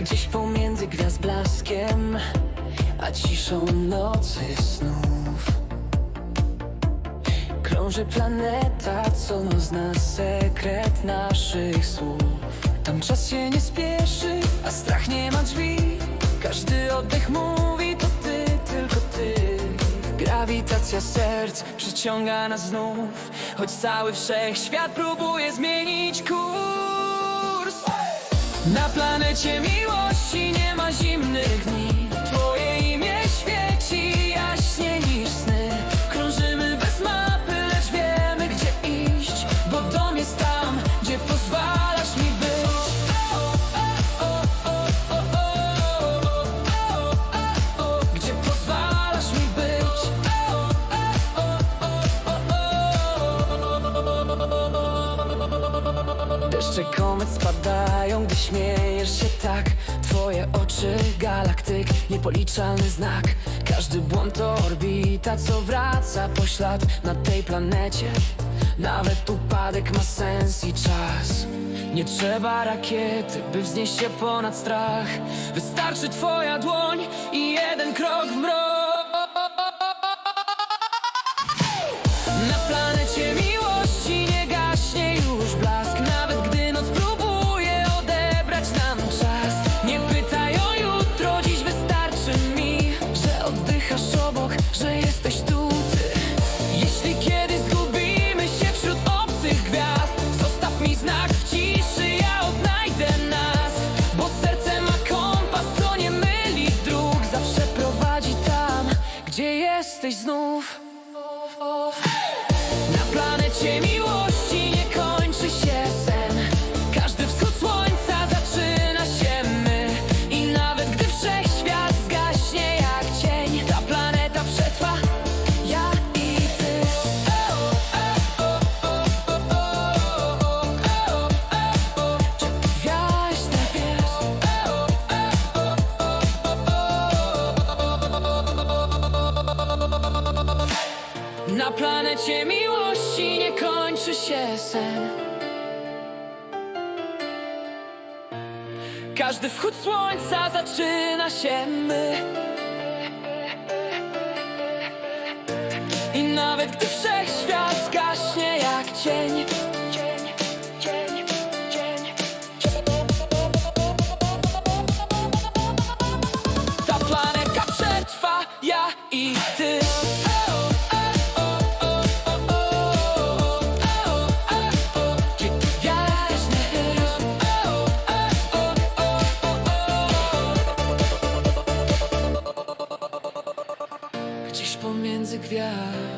Gdzieś pomiędzy gwiazd blaskiem A ciszą nocy snów. Krąży planeta, co zna sekret naszych słów. Tam czas się nie spieszy, a strach nie ma drzwi. Każdy oddech mówi, to ty, tylko ty. Grawitacja serc przyciąga nas znów. Choć cały wszechświat próbuje zmienić kurs Na planecie miłości nie ma zimnych dni Deszcze komet spadają, gdy śmiejesz się tak. Twoje oczy galaktyk, niepoliczalny znak. Każdy błąd to orbita, co wraca poślad na tej planecie. Nawet upadek ma sens i czas. Nie trzeba rakiety, by wznieść się ponad strach. Wystarczy twoja dłoń i jeden krok w mrok jesteś znów Na planecie miłości nie kończy się sen. Każdy wchód słońca zaczyna się my. I nawet gdy wszechświat zgaśnie jak cień. Ta planeta przetrwa, ja i ty Gdzieś pomiędzy gwiazd